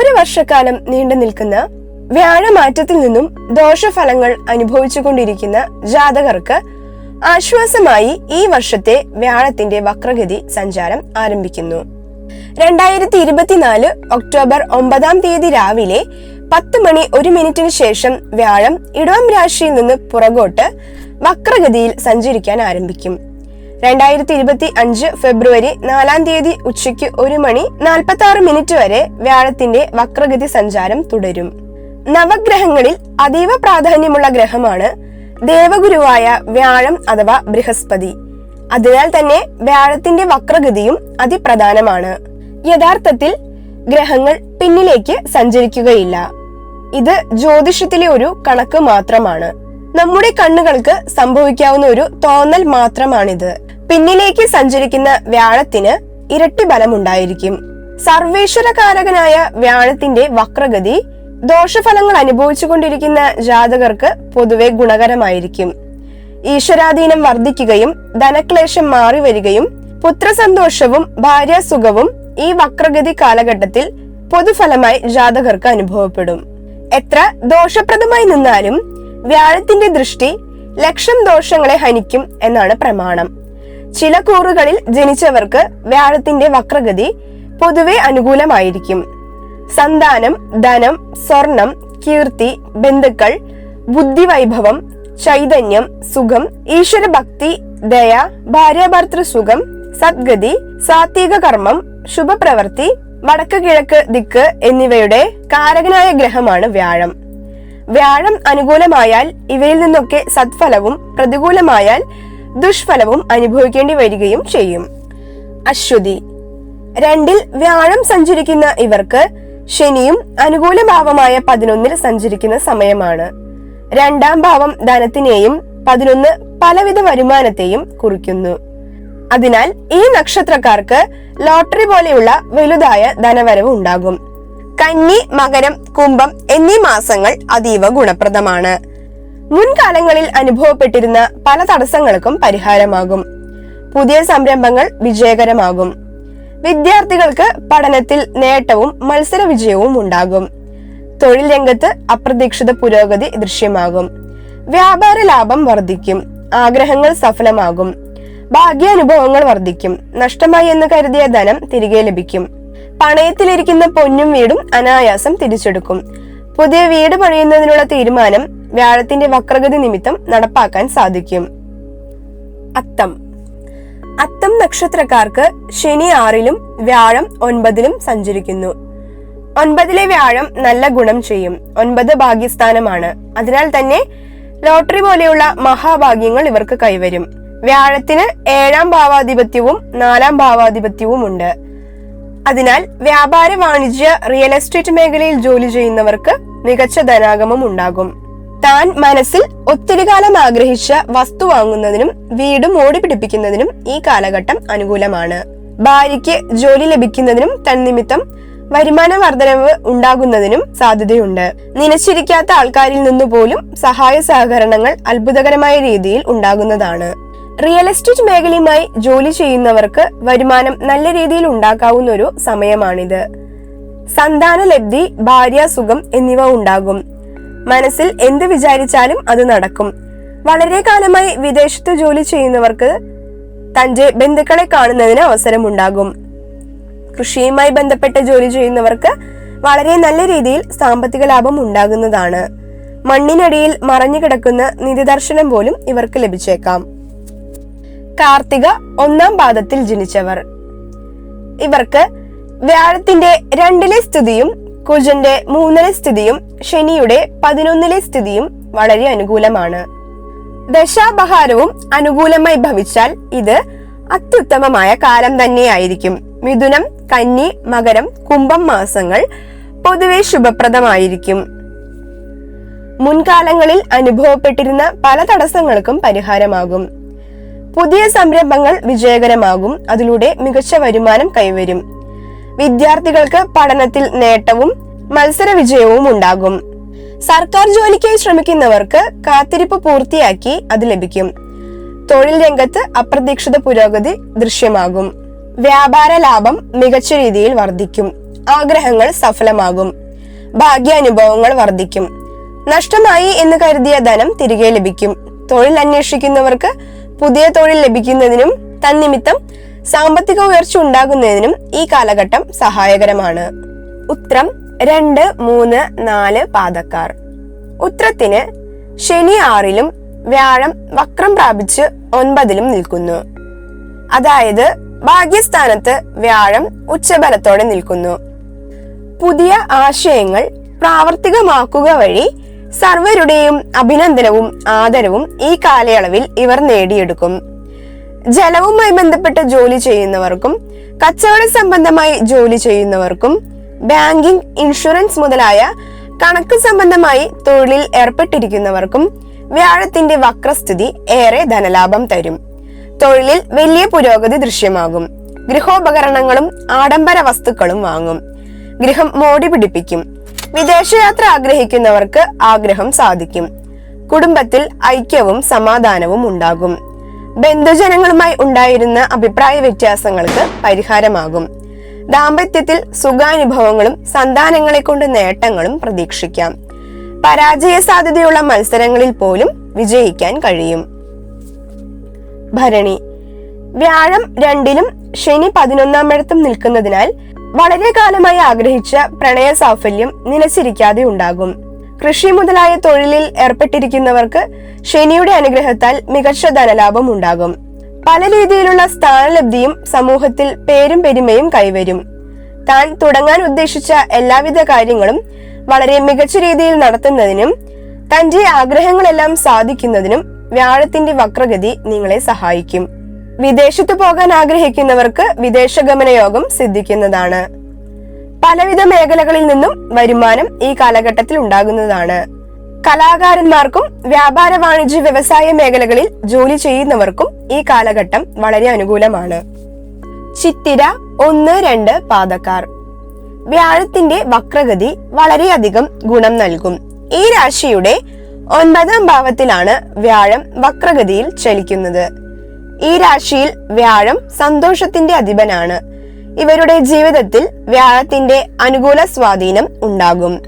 ഒരു വർഷക്കാലം നീണ്ടു നിൽക്കുന്ന വ്യാഴമാറ്റത്തിൽ നിന്നും ദോഷഫലങ്ങൾ അനുഭവിച്ചുകൊണ്ടിരിക്കുന്ന ജാതകർക്ക് ആശ്വാസമായി ഈ വർഷത്തെ വ്യാഴത്തിന്റെ വക്രഗതി സഞ്ചാരം ആരംഭിക്കുന്നു. രണ്ടായിരത്തി ഇരുപത്തിനാല് ഒക്ടോബർ ഒമ്പതാം തീയതി രാവിലെ പത്ത് മണി ഒരു മിനിറ്റിന് ശേഷം വ്യാഴം ഇടവം രാശിയിൽ നിന്ന് പുറകോട്ട് വക്രഗതിയിൽ സഞ്ചരിക്കാൻ ആരംഭിക്കും. രണ്ടായിരത്തി ഇരുപത്തി അഞ്ച് ഫെബ്രുവരി നാലാം തീയതി ഉച്ചയ്ക്ക് ഒരു മണി നാൽപ്പത്തി ആറ് മിനിറ്റ് വരെ വ്യാഴത്തിന്റെ വക്രഗതി സഞ്ചാരം തുടരും. നവഗ്രഹങ്ങളിൽ അതീവ പ്രാധാന്യമുള്ള ഗ്രഹമാണ് ദേവഗുരുവായ വ്യാഴം അഥവാ ബൃഹസ്പതി. അതിനാൽ തന്നെ വ്യാഴത്തിന്റെ വക്രഗതിയും അതിപ്രധാനമാണ്. യഥാർത്ഥത്തിൽ ഗ്രഹങ്ങൾ പിന്നിലേക്ക് സഞ്ചരിക്കുകയില്ല. ഇത് ജ്യോതിഷത്തിലെ ഒരു കണക്ക് മാത്രമാണ്. നമ്മുടെ കണ്ണുകൾക്ക് സംഭവിക്കാവുന്ന ഒരു തോന്നൽ മാത്രമാണിത്. പിന്നിലേക്ക് സഞ്ചരിക്കുന്ന വ്യാഴത്തിന് ഇരട്ടി ബലമുണ്ടായിരിക്കും. സർവേശ്വരകാരകനായ വ്യാഴത്തിന്റെ വക്രഗതി ദോഷഫലങ്ങൾ അനുഭവിച്ചുകൊണ്ടിരിക്കുന്ന ജാതകർക്ക് പൊതുവെ ഗുണകരമായിരിക്കും. ഈശ്വരാധീനം വർദ്ധിക്കുകയും ധനക്ലേശം മാറി വരികയും പുത്രസന്തോഷവും ഭാര്യാസുഖവും ഈ വക്രഗതി കാലഘട്ടത്തിൽ പൊതുഫലമായി ജാതകർക്ക് അനുഭവപ്പെടും. എത്ര ദോഷപ്രദമായി നിന്നാലും വ്യാഴത്തിന്റെ ദൃഷ്ടി ലക്ഷം ദോഷങ്ങളെ ഹനിക്കും എന്നാണ് പ്രമാണം. ചില കൂറുകളിൽ ജനിച്ചവർക്ക് വ്യാഴത്തിന്റെ വക്രഗതി പൊതുവെ അനുകൂലമായിരിക്കും. സന്താനം ധനം സ്വർണം കീർത്തി ബന്ധുക്കൾ ബുദ്ധിവൈഭവം ചൈതന്യം സുഖം ഈശ്വരഭക്തി ദയ ഭാര്യാഭർത്തൃ സുഖം സദ്ഗതി സാത്വിക കർമ്മം ശുഭപ്രവൃത്തി വടക്ക് കിഴക്ക് ദിക്ക് എന്നിവയുടെ കാരകനായ ഗ്രഹമാണ് വ്യാഴം. വ്യാഴം അനുകൂലമായാൽ ഇവയിൽ നിന്നൊക്കെ സത്ഫലവും പ്രതികൂലമായാൽ ദുഷ്ഫലവും അനുഭവിക്കേണ്ടി വരികയും ചെയ്യും. അശ്വതി. രണ്ടിൽ വ്യാഴം സഞ്ചരിക്കുന്ന ഇവർക്ക് ശനിയും അനുകൂല ഭാവമായ പതിനൊന്നിൽ സഞ്ചരിക്കുന്ന സമയമാണ്. രണ്ടാം ഭാവം ധനത്തിനെയും പതിനൊന്ന് പലവിധ വരുമാനത്തെയും കുറിക്കുന്നു. അതിനാൽ ഈ നക്ഷത്രക്കാർക്ക് ലോട്ടറി പോലെയുള്ള വലുതായ ധനവരവ് ഉണ്ടാകും. കന്നി മകരം കുംഭം എന്നീ മാസങ്ങൾ അതീവ ഗുണപ്രദമാണ്. മുൻകാലങ്ങളിൽ അനുഭവപ്പെട്ടിരുന്ന പല തടസ്സങ്ങൾക്കും പരിഹാരമാകും. പുതിയ സംരംഭങ്ങൾ വിജയകരമാകും. വിദ്യാർത്ഥികൾക്ക് പഠനത്തിൽ നേട്ടവും മത്സര വിജയവും ഉണ്ടാകും. തൊഴിൽ രംഗത്ത് അപ്രതീക്ഷിത പുരോഗതി ദൃശ്യമാകും. വ്യാപാര ലാഭം വർദ്ധിക്കും. ആഗ്രഹങ്ങൾ സഫലമാകും. ഭാഗ്യാനുഭവങ്ങൾ വർദ്ധിക്കും. നഷ്ടമായി എന്ന് കരുതിയ ധനം തിരികെ ലഭിക്കും. പണയത്തിലിരിക്കുന്ന പൊന്നും വീടും അനായാസം തിരിച്ചെടുക്കും. പുതിയ വീട് പണിയുന്നതിനുള്ള തീരുമാനം വ്യാഴത്തിന്റെ വക്രഗതി നിമിത്തം നടപ്പാക്കാൻ സാധിക്കും. അത്തം. അത്തം നക്ഷത്രക്കാർക്ക് ശനി ആറിലും വ്യാഴം ഒൻപതിലും സഞ്ചരിക്കുന്നു. ഒൻപതിലെ വ്യാഴം നല്ല ഗുണം ചെയ്യും. ഒൻപത് ഭാഗ്യസ്ഥാനമാണ്. അതിനാൽ തന്നെ ലോട്ടറി പോലെയുള്ള മഹാഭാഗ്യങ്ങൾ ഇവർക്ക് കൈവരും. വ്യാഴത്തിന് ഏഴാം ഭാവാധിപത്യവും നാലാം ഭാവാധിപത്യവും ഉണ്ട് അതിനാൽ വ്യാപാര വാണിജ്യ റിയൽ എസ്റ്റേറ്റ് മേഖലയിൽ ജോലി ചെയ്യുന്നവർക്ക് മികച്ച ധനാഗമം ഉണ്ടാകും. താൻ മനസ്സിൽ ഒത്തിരി കാലം ആഗ്രഹിച്ച വസ്തു വാങ്ങുന്നതിനും വീട് മോടി പിടിപ്പിക്കുന്നതിനും ഈ കാലഘട്ടം അനുകൂലമാണ്. ഭാര്യയ്ക്ക് ജോലി ലഭിക്കുന്നതിനും തന്നിമിത്തം വരുമാന വർധനവ് ഉണ്ടാകുന്നതിനും സാധ്യതയുണ്ട്. നിനച്ചിരിക്കാത്ത ആൾക്കാരിൽ നിന്നു പോലും സഹായ സഹകരണങ്ങൾ അത്ഭുതകരമായ രീതിയിൽ ഉണ്ടാകുന്നതാണ്. റിയൽ എസ്റ്റേറ്റ് മേഖലയുമായി ജോലി ചെയ്യുന്നവർക്ക് വരുമാനം നല്ല രീതിയിൽ ഉണ്ടാക്കാവുന്ന ഒരു സമയമാണിത്. സന്താന ലബ്ധി ഭാര്യാസുഖം എന്നിവ ഉണ്ടാകും. മനസ്സിൽ എന്ത് വിചാരിച്ചാലും അത് നടക്കും. വളരെ കാലമായി വിദേശത്ത് ജോലി ചെയ്യുന്നവർക്ക് തന്റെ ബന്ധുക്കളെ കാണുന്നതിന് അവസരമുണ്ടാകും. കൃഷിയുമായി ബന്ധപ്പെട്ട ജോലി ചെയ്യുന്നവർക്ക് വളരെ നല്ല രീതിയിൽ സാമ്പത്തിക ലാഭം ഉണ്ടാകുന്നതാണ്. മണ്ണിനടിയിൽ മറഞ്ഞു കിടക്കുന്ന നിധിദർശനം പോലും ഇവർക്ക് ലഭിച്ചേക്കാം. കാർത്തിക ഒന്നാം പാദത്തിൽ ജനിച്ചവർ. ഇവർക്ക് വ്യാഴത്തിന്റെ രണ്ടിലെ സ്ഥിതിയും കുജന്റെ മൂന്നിലെ സ്ഥിതിയും ശനിയുടെ പതിനൊന്നിലെ സ്ഥിതിയും വളരെ അനുകൂലമാണ്. ദശാപഹാരവും അനുകൂലമായി ഭവിച്ചാൽ ഇത് അത്യുത്തമമായ കാലം തന്നെയായിരിക്കും. മിഥുനം കന്നി മകരം കുംഭം മാസങ്ങൾ പൊതുവെ ശുഭപ്രദമായിരിക്കും. മുൻകാലങ്ങളിൽ അനുഭവപ്പെട്ടിരുന്ന പല തടസ്സങ്ങൾക്കും പരിഹാരമാകും. പുതിയ സംരംഭങ്ങൾ വിജയകരമാകും. അതിലൂടെ മികച്ച വരുമാനം കൈവരും. വിദ്യാർത്ഥികൾക്ക് പഠനത്തിൽ നേട്ടവും മത്സര വിജയവും ഉണ്ടാകും. സർക്കാർ ജോലിക്കായി ശ്രമിക്കുന്നവർക്ക് കാത്തിരിപ്പ് പൂർത്തിയാക്കി അത് ലഭിക്കും. തൊഴിൽ രംഗത്ത് അപ്രതീക്ഷിത പുരോഗതി ദൃശ്യമാകും. വ്യാപാര ലാഭം മികച്ച രീതിയിൽ വർദ്ധിക്കും. ആഗ്രഹങ്ങൾ സഫലമാകും. ഭാഗ്യാനുഭവങ്ങൾ വർദ്ധിക്കും. നഷ്ടമായി എന്ന് കരുതിയ ധനം തിരികെ ലഭിക്കും. തൊഴിൽ അന്വേഷിക്കുന്നവർക്ക് പുതിയ തൊഴിൽ ലഭിക്കുന്നതിനും തന്നിമിത്തം സാമ്പത്തിക ഉയർച്ച ഉണ്ടാകുന്നതിനും ഈ കാലഘട്ടം സഹായകരമാണ്. ഉത്രം രണ്ട് മൂന്ന് നാല് പാദക്കാർ. ഉത്രത്തിന് ശനി ആറിലും വ്യാഴം വക്രം പ്രാപിച്ച് ഒൻപതിലും നിൽക്കുന്നു. അതായത് ഭാഗ്യസ്ഥാനത്ത് വ്യാഴം ഉച്ചബലത്തോടെ നിൽക്കുന്നു. പുതിയ ആശയങ്ങൾ പ്രാവർത്തികമാക്കുക വഴി സർവരുടെയും അഭിനന്ദനവും ആദരവും ഈ കാലയളവിൽ ഇവർ നേടിയെടുക്കും. ജലവുമായി ബന്ധപ്പെട്ട് ജോലി ചെയ്യുന്നവർക്കും കച്ചവട സംബന്ധമായി ജോലി ചെയ്യുന്നവർക്കും ബാങ്കിംഗ് ഇൻഷുറൻസ് മുതലായ കണക്ക് സംബന്ധമായി തൊഴിലിൽ ഏർപ്പെട്ടിരിക്കുന്നവർക്കും വ്യാഴത്തിന്റെ വക്രസ്ഥിതി ഏറെ ധനലാഭം തരും. തൊഴിലിൽ വലിയ പുരോഗതി ദൃശ്യമാകും. ഗൃഹോപകരണങ്ങളും ആഡംബര വസ്തുക്കളും വാങ്ങും. ഗൃഹം മോടി പിടിപ്പിക്കും. വിദേശയാത്ര ആഗ്രഹിക്കുന്നവർക്ക് ആഗ്രഹം സാധിക്കും. കുടുംബത്തിൽ ഐക്യവും സമാധാനവും ഉണ്ടാകും. ബന്ധുജനങ്ങളുമായി ഉണ്ടായിരുന്ന അഭിപ്രായ വ്യത്യാസങ്ങൾക്ക് പരിഹാരമാകും. ദാമ്പത്യത്തിൽ സുഖാനുഭവങ്ങളും സന്താനങ്ങളെ കൊണ്ട് നേട്ടങ്ങളും പ്രതീക്ഷിക്കാം. പരാജയ സാധ്യതയുള്ള മത്സരങ്ങളിൽ പോലും വിജയിക്കാൻ കഴിയും. ഭരണി. വ്യാഴം രണ്ടിലും ശനി പതിനൊന്നാം ഇടത്തും നിൽക്കുന്നതിനാൽ വളരെ കാലമായി ആഗ്രഹിച്ച പ്രണയ സാഫല്യം നിലച്ചിരിക്കാതെ ഉണ്ടാകും. കൃഷി മുതലായ തൊഴിലിൽ ഏർപ്പെട്ടിരിക്കുന്നവർക്ക് ശനിയുടെ അനുഗ്രഹത്താൽ മികച്ച ധനലാഭം ഉണ്ടാകും. പല രീതിയിലുള്ള സ്ഥാനലബ്ധിയും സമൂഹത്തിൽ പേരും പെരുമയും കൈവരും. താൻ തുടങ്ങാൻ ഉദ്ദേശിച്ച എല്ലാവിധ കാര്യങ്ങളും വളരെ മികച്ച രീതിയിൽ നടത്തുന്നതിനും തന്റെ ആഗ്രഹങ്ങളെല്ലാം സാധിക്കുന്നതിനും വ്യാഴത്തിന്റെ വക്രഗതി നിങ്ങളെ സഹായിക്കും. വിദേശത്ത് പോകാൻ ആഗ്രഹിക്കുന്നവർക്ക് വിദേശഗമന യോഗം സിദ്ധിക്കുന്നതാണ്. പലവിധ മേഖലകളിൽ നിന്നും വരുമാനം ഈ കാലഘട്ടത്തിൽ ഉണ്ടാകുന്നതാണ്. കലാകാരന്മാർക്കും വ്യാപാര വാണിജ്യ വ്യവസായ മേഖലകളിൽ ജോലി ചെയ്യുന്നവർക്കും ഈ കാലഘട്ടം വളരെ അനുകൂലമാണ്. ചിത്തിര ഒന്ന് രണ്ട് പാതക്കാർ വ്യാഴത്തിന്റെ വക്രഗതി വളരെയധികം ഗുണം നൽകും. ഈ രാശിയുടെ ഒൻപതാം ഭാവത്തിലാണ് വ്യാഴം വക്രഗതിയിൽ ചലിക്കുന്നത്. ഈ രാശിയിൽ വ്യാഴം സന്തോഷത്തിന്റെ അധിപനാണ്. ഇവരുടെ ജീവിതത്തിൽ വ്യാഴത്തിന്റെ അനുകൂല സ്വാധീനം ഉണ്ടാകും.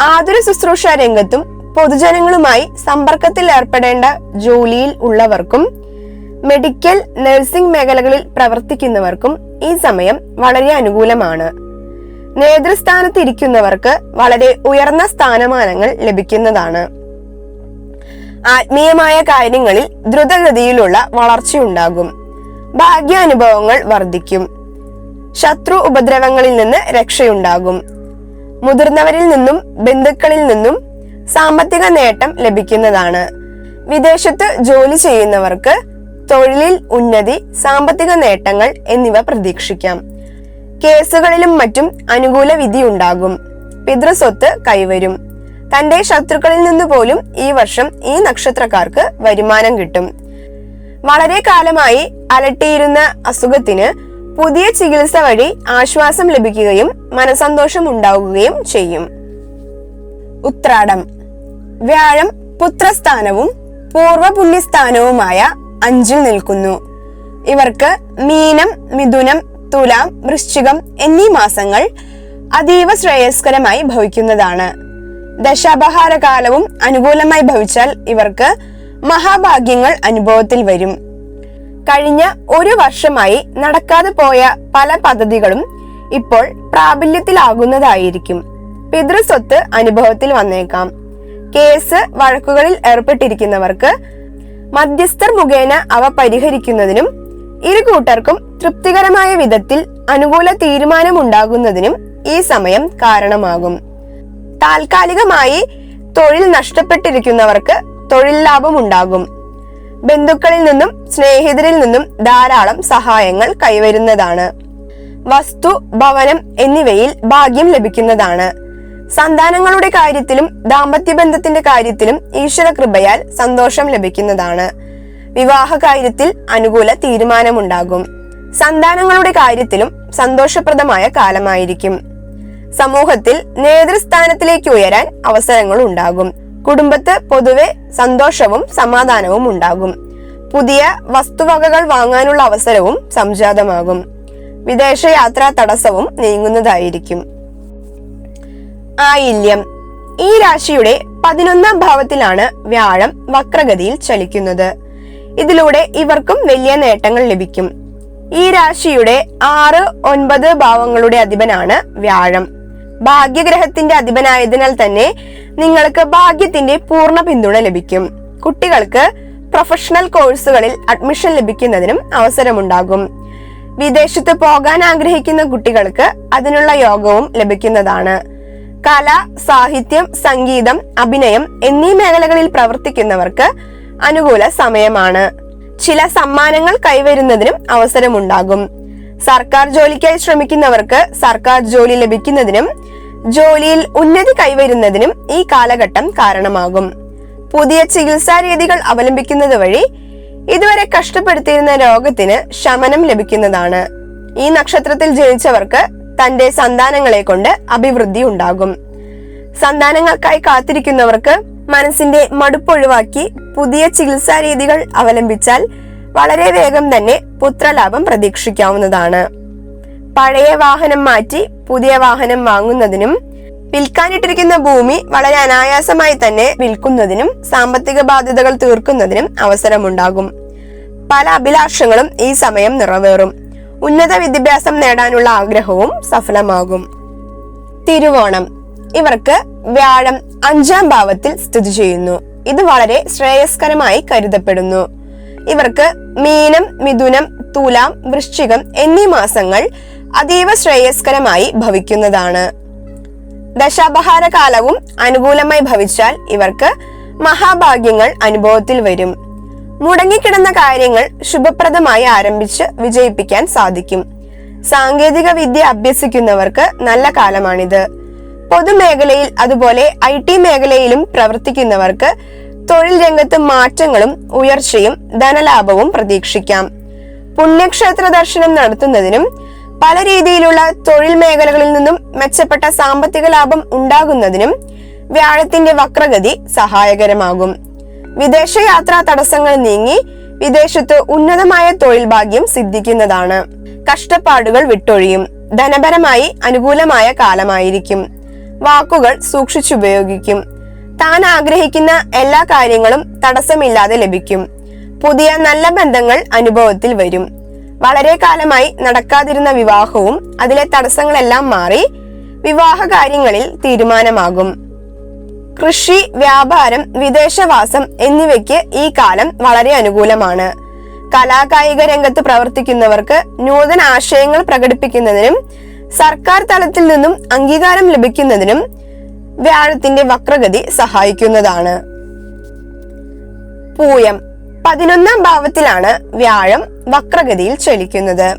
ആതുര ശുശ്രൂഷ രംഗത്തും പൊതുജനങ്ങളുമായി സമ്പർക്കത്തിൽ ഏർപ്പെടേണ്ട ജോലിയിൽ ഉള്ളവർക്കും മെഡിക്കൽ നഴ്സിംഗ് മേഖലകളിൽ പ്രവർത്തിക്കുന്നവർക്കും ഈ സമയം വളരെ അനുകൂലമാണ്. നേതൃസ്ഥാനത്തിരിക്കുന്നവർക്ക് വളരെ ഉയർന്ന സ്ഥാനമാനങ്ങൾ ലഭിക്കുന്നതാണ്. ആത്മീയമായ കാര്യങ്ങളിൽ ദ്രുതഗതിയിലുള്ള വളർച്ചയുണ്ടാകും. ഭാഗ്യാനുഭവങ്ങൾ വർദ്ധിക്കും. ശത്രു ഉപദ്രവങ്ങളിൽ നിന്ന് രക്ഷയുണ്ടാകും. മുതിർന്നവരിൽ നിന്നും ബന്ധുക്കളിൽ നിന്നും സാമ്പത്തിക നേട്ടം ലഭിക്കുന്നതാണ്. വിദേശത്ത് ജോലി ചെയ്യുന്നവർക്ക് തൊഴിലിൽ ഉന്നതി സാമ്പത്തിക നേട്ടങ്ങൾ എന്നിവ പ്രതീക്ഷിക്കാം. കേസുകളിലും മറ്റും അനുകൂല വിധി ഉണ്ടാകും. പിതൃസ്വത്ത് കൈവരും. തന്റെ ശത്രുക്കളിൽ നിന്ന് പോലും ഈ വർഷം ഈ നക്ഷത്രക്കാർക്ക് വരുമാനം കിട്ടും. വളരെ കാലമായി അലട്ടിയിരുന്ന അസുഖത്തിന് പുതിയ ചികിത്സ വഴി ആശ്വാസം ലഭിക്കുകയും മനസന്തോഷം ഉണ്ടാവുകയും ചെയ്യും. ഉത്രാടം. വ്യാഴം പുത്രസ്ഥാനവും പൂർവപുണ്യസ്ഥാനവുമായ അഞ്ചിൽ നിൽക്കുന്നു. ഇവർക്ക് മീനം മിഥുനം തുലാം വൃശ്ചികം എന്നീ മാസങ്ങൾ അതീവ ശ്രേയസ്കരമായി ഭവിക്കുന്നതാണ്. ദശാപഹാര കാലവും അനുകൂലമായി ഭവിച്ചാൽ ഇവർക്ക് മഹാഭാഗ്യങ്ങൾ അനുഭവത്തിൽ വരും. കഴിഞ്ഞ ഒരു വർഷമായി നടക്കാതെ പോയ പല പദ്ധതികളും ഇപ്പോൾ പ്രാബല്യത്തിലാകുന്നതായിരിക്കും. പിതൃസ്വത്ത് അനുഭവത്തിൽ വന്നേക്കാം. കേസ് വഴക്കുകളിൽ ഏർപ്പെട്ടിരിക്കുന്നവർക്ക് മധ്യസ്ഥർ മുഖേന അവ പരിഹരിക്കുന്നതിനും ഇരു കൂട്ടർക്കും തൃപ്തികരമായ വിധത്തിൽ അനുകൂല തീരുമാനമുണ്ടാകുന്നതിനും ഈ സമയം കാരണമാകും. താൽക്കാലികമായി തൊഴിൽ നഷ്ടപ്പെട്ടിരിക്കുന്നവർക്ക് തൊഴിൽ ലാഭം ഉണ്ടാകും. ബന്ധുക്കളിൽ നിന്നും സ്നേഹിതരിൽ നിന്നും ധാരാളം സഹായങ്ങൾ കൈവരുന്നതാണ്. വസ്തു ഭവനം എന്നിവയിൽ ഭാഗ്യം ലഭിക്കുന്നതാണ്. സന്താനങ്ങളുടെ കാര്യത്തിലും ദാമ്പത്യ ബന്ധത്തിന്റെ കാര്യത്തിലും ഈശ്വര കൃപയാൽ സന്തോഷം ലഭിക്കുന്നതാണ്. വിവാഹ കാര്യത്തിൽ അനുകൂല തീരുമാനമുണ്ടാകും. സന്താനങ്ങളുടെ കാര്യത്തിലും സന്തോഷപ്രദമായ കാലമായിരിക്കും. സമൂഹത്തിൽ നേതൃസ്ഥാനത്തിലേക്ക് ഉയരാൻ അവസരങ്ങൾ ഉണ്ടാകും. കുടുംബത്ത് പൊതുവെ സന്തോഷവും സമാധാനവും ഉണ്ടാകും. പുതിയ വസ്തുവകകൾ വാങ്ങാനുള്ള അവസരവും സംജാതമാകും. വിദേശയാത്രാ തടസ്സവും നീങ്ങുന്നതായിരിക്കും. ആയില്യം. ഈ രാശിയുടെ പതിനൊന്നാം ഭാവത്തിലാണ് വ്യാഴം വക്രഗതിയിൽ ചലിക്കുന്നത്. ഇതിലൂടെ ഇവർക്കും വലിയ നേട്ടങ്ങൾ ലഭിക്കും. ഈ രാശിയുടെ ആറ് ഒൻപത് ഭാവങ്ങളുടെ അധിപനാണ് വ്യാഴം. ഭാഗ്യഗ്രഹത്തിന്റെ അധിപനായതിനാൽ തന്നെ നിങ്ങൾക്ക് ഭാഗ്യത്തിന്റെ പൂർണ പിന്തുണ ലഭിക്കും. കുട്ടികൾക്ക് പ്രൊഫഷണൽ കോഴ്സുകളിൽ അഡ്മിഷൻ ലഭിക്കുന്നതിനും അവസരമുണ്ടാകും. വിദേശത്ത് പോകാൻ ആഗ്രഹിക്കുന്ന കുട്ടികൾക്ക് അതിനുള്ള യോഗവും ലഭിക്കുന്നതാണ്. കല സാഹിത്യം സംഗീതം അഭിനയം എന്നീ മേഖലകളിൽ പ്രവർത്തിക്കുന്നവർക്ക് അനുകൂല സമയമാണ്. ചില സമ്മാനങ്ങൾ കൈവരുന്നതിനും അവസരമുണ്ടാകും. സർക്കാർ ജോലിക്കായി ശ്രമിക്കുന്നവർക്ക് സർക്കാർ ജോലി ലഭിക്കുന്നതിനും ജോലിയിൽ ഉന്നതി കൈവരുന്നതിനും ഈ കാലഘട്ടം കാരണമാകും. പുതിയ ചികിത്സാ രീതികൾ അവലംബിക്കുന്നത് വഴി ഇതുവരെ കഷ്ടപ്പെടുത്തിയിരുന്ന രോഗത്തിന് ശമനം ലഭിക്കുന്നതാണ്. ഈ നക്ഷത്രത്തിൽ ജനിച്ചവർക്ക് തന്റെ സന്താനങ്ങളെ കൊണ്ട് അഭിവൃദ്ധി ഉണ്ടാകും. സന്താനങ്ങൾക്കായി കാത്തിരിക്കുന്നവർക്ക് മനസ്സിന്റെ മടുപ്പൊഴിവാക്കി പുതിയ ചികിത്സാ രീതികൾ അവലംബിച്ചാൽ വളരെ വേഗം തന്നെ പുത്രലാഭം പ്രതീക്ഷിക്കാവുന്നതാണ്. പഴയ വാഹനം മാറ്റി പുതിയ വാഹനം വാങ്ങുന്നതിനും വിൽക്കാനിട്ടിരിക്കുന്ന ഭൂമി വളരെ അനായാസമായി തന്നെ വിൽക്കുന്നതിനും സാമ്പത്തിക ബാധ്യതകൾ തീർക്കുന്നതിനും അവസരമുണ്ടാകും. പല അഭിലാഷങ്ങളും ഈ സമയം നിറവേറും. ഉന്നത വിദ്യാഭ്യാസം നേടാനുള്ള ആഗ്രഹവും സഫലമാകും. തിരുവോണം. ഇവർക്ക് വ്യാഴം അഞ്ചാം ഭാവത്തിൽ സ്ഥിതി ചെയ്യുന്നു. ഇത് വളരെ ശ്രേയസ്കരമായി കരുതപ്പെടുന്നു. ഇവർക്ക് മീനം മിഥുനം തുലാം വൃശ്ചികം എന്നീ മാസങ്ങൾ അതീവ ശ്രേയസ്കരമായി ഭവിക്കുന്നതാണ്. ദശാപഹാര കാലവും അനുകൂലമായി ഭവിച്ചാൽ ഇവർക്ക് മഹാഭാഗ്യങ്ങൾ അനുഭവത്തിൽ വരും. മുടങ്ങിക്കിടന്ന കാര്യങ്ങൾ ശുഭപ്രദമായി ആരംഭിച്ച് വിജയിപ്പിക്കാൻ സാധിക്കും. സാങ്കേതിക വിദ്യ അഭ്യസിക്കുന്നവർക്ക് നല്ല കാലമാണിത്. പൊതുമേഖലയിൽ അതുപോലെ ഐ ടി മേഖലയിലും പ്രവർത്തിക്കുന്നവർക്ക് തൊഴിൽ രംഗത്ത് മാറ്റങ്ങളും ഉയർച്ചയും ധനലാഭവും പ്രതീക്ഷിക്കാം. പുണ്യക്ഷേത്ര ദർശനം നടത്തുന്നതിനും പല രീതിയിലുള്ള തൊഴിൽ മേഖലകളിൽ നിന്നും മെച്ചപ്പെട്ട സാമ്പത്തിക ലാഭം ഉണ്ടാകുന്നതിനും വ്യാഴത്തിന്റെ വക്രഗതി സഹായകരമാകും. വിദേശയാത്രാ തടസ്സങ്ങൾ നീങ്ങി വിദേശത്ത് ഉന്നതമായ തൊഴിൽ ഭാഗ്യം സിദ്ധിക്കുന്നതാണ്. കഷ്ടപ്പാടുകൾ വിട്ടൊഴിയും. ധനപരമായി അനുകൂലമായ കാലമായിരിക്കും. വാക്കുകൾ സൂക്ഷിച്ചുപയോഗിക്കും. താൻ ആഗ്രഹിക്കുന്ന എല്ലാ കാര്യങ്ങളും തടസ്സമില്ലാതെ ലഭിക്കും. പുതിയ നല്ല ബന്ധങ്ങൾ അനുഭവത്തിൽ വരും. വളരെ കാലമായി നടക്കാതിരുന്ന വിവാഹവും അതിലെ തടസ്സങ്ങളെല്ലാം മാറി വിവാഹ കാര്യങ്ങളിൽ തീരുമാനമാകും. കൃഷി വ്യാപാരം വിദേശവാസം എന്നിവയ്ക്ക് ഈ കാലം വളരെ അനുകൂലമാണ്. കലാകായിക രംഗത്ത് പ്രവർത്തിക്കുന്നവർക്ക് നൂതന ആശയങ്ങൾ പ്രകടിപ്പിക്കുന്നതിനും സർക്കാർ തലത്തിൽ നിന്നും അംഗീകാരം ലഭിക്കുന്നതിനും വ്യാഴത്തിന്റെ വക്രഗതി സഹായിക്കുന്നതാണ്. പൂയം. പതിനൊന്നാം ഭാവത്തിലാണ് വ്യാഴം വക്രഗതിയിൽ ചലിക്കുന്നത്.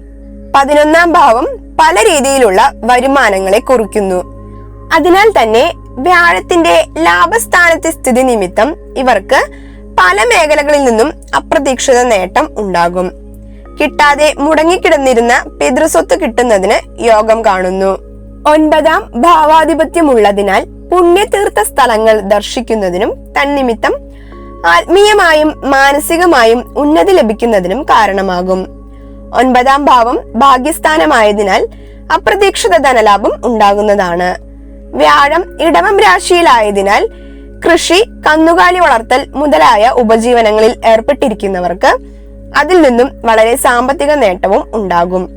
പതിനൊന്നാം ഭാവം പല രീതിയിലുള്ള വരുമാനങ്ങളെ കുറിക്കുന്നു. അതിനാൽ തന്നെ വ്യാഴത്തിന്റെ ലാഭസ്ഥാനത്തെ സ്ഥിതി നിമിത്തം ഇവർക്ക് പല മേഖലകളിൽ നിന്നും അപ്രതീക്ഷിത നേട്ടം ഉണ്ടാകും. കിട്ടാതെ മുടങ്ങിക്കിടന്നിരുന്ന പിതൃസ്വത്ത് കിട്ടുന്നതിന് യോഗം കാണുന്നു. ഒൻപതാം ഭാവാധിപത്യമുള്ളതിനാൽ പുണ്യതീർത്ഥ സ്ഥലങ്ങൾ ദർശിക്കുന്നതിനും തന്നിമിത്തം ആത്മീയമായും മാനസികമായും ഉന്നതി ലഭിക്കുന്നതിനും കാരണമാകും. ഒൻപതാം ഭാവം ഭാഗ്യസ്ഥാനമായതിനാൽ അപ്രതീക്ഷിത ധനലാഭം ഉണ്ടാകുന്നതാണ്. വ്യാഴം ഇടവം രാശിയിലായതിനാൽ കൃഷി കന്നുകാലി വളർത്തൽ മുതലായ ഉപജീവനങ്ങളിൽ ഏർപ്പെട്ടിരിക്കുന്നവർക്ക് അതിൽ നിന്നും വളരെ സാമ്പത്തിക നേട്ടവും ഉണ്ടാകും.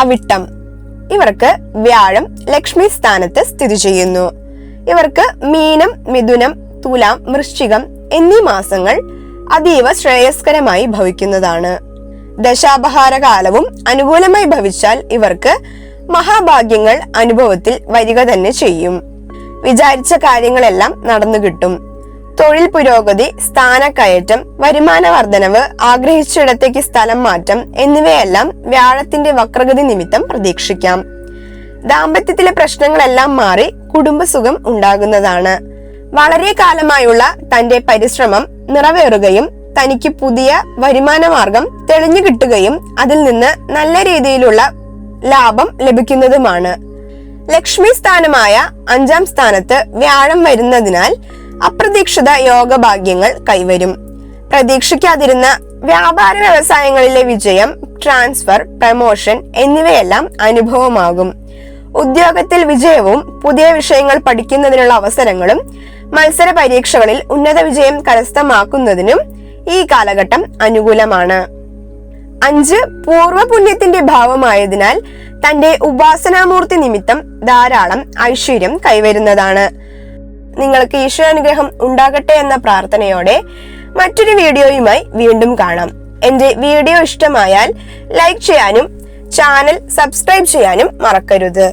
അവിട്ടം ഇവർക്ക് വ്യാഴം ലക്ഷ്മി സ്ഥാനത്ത് സ്ഥിതി ചെയ്യുന്നു. ഇവർക്ക് മീനം മിഥുനം തുലാം വൃശ്ചികം എന്നീ മാസങ്ങൾ അതീവ ശ്രേയസ്കരമായി ഭവിക്കുന്നതാണ്. ദശാപഹാര കാലവും അനുകൂലമായി ഭവിച്ചാൽ ഇവർക്ക് മഹാഭാഗ്യങ്ങൾ അനുഭവത്തിൽ വരിക തന്നെ ചെയ്യും. വിചാരിച്ച കാര്യങ്ങളെല്ലാം നടന്നു കിട്ടും. തൊഴിൽ പുരോഗതി സ്ഥാനക്കയറ്റം വരുമാന വർധനവ് ആഗ്രഹിച്ചിടത്തേക്ക് സ്ഥലം മാറ്റം എന്നിവയെല്ലാം വ്യാഴത്തിന്റെ വക്രഗതി നിമിത്തം പ്രതീക്ഷിക്കാം. ദാമ്പത്യത്തിലെ പ്രശ്നങ്ങളെല്ലാം മാറി കുടുംബസുഖം ഉണ്ടാകുന്നതാണ്. വളരെ കാലമായുള്ള തന്റെ പരിശ്രമം നിറവേറുകയും തനിക്ക് പുതിയ വരുമാന മാർഗം തെളിഞ്ഞു കിട്ടുകയും അതിൽ നിന്ന് നല്ല രീതിയിലുള്ള ലാഭം ലഭിക്കുന്നതുമാണ്. ലക്ഷ്മി സ്ഥാനമായ അഞ്ചാം സ്ഥാനത്ത് വ്യാഴം വരുന്നതിനാൽ അപ്രതീക്ഷിത യോഗഭാഗ്യങ്ങൾ കൈവരും. പ്രതീക്ഷിക്കാതിരുന്ന വ്യാപാര വ്യവസായങ്ങളിലെ വിജയം ട്രാൻസ്ഫർ പ്രമോഷൻ എന്നിവയെല്ലാം അനുഭവമാകും. ഉദ്യോഗത്തിൽ വിജയവും പുതിയ വിഷയങ്ങൾ പഠിക്കുന്നതിനുള്ള അവസരങ്ങളും മത്സര പരീക്ഷകളിൽ ഉന്നത വിജയം കരസ്ഥമാക്കുന്നതിനും ഈ കാലഘട്ടം അനുകൂലമാണ്. അഞ്ച് പൂർവപുണ്യത്തിന്റെ ഭാവമായതിനാൽ തന്റെ ഉപാസനാമൂർത്തി നിമിത്തം ധാരാളം ഐശ്വര്യം കൈവരുന്നതാണ്. നിങ്ങൾക്ക് ഈശ്വരാനുഗ്രഹം ഉണ്ടാകട്ടെ എന്ന പ്രാർത്ഥനയോടെ മറ്റൊരു വീഡിയോയുമായി വീണ്ടും കാണാം. എന്റെ വീഡിയോ ഇഷ്ടമായാൽ ലൈക്ക് ചെയ്യാനും ചാനൽ സബ്സ്ക്രൈബ് ചെയ്യാനും മറക്കരുത്.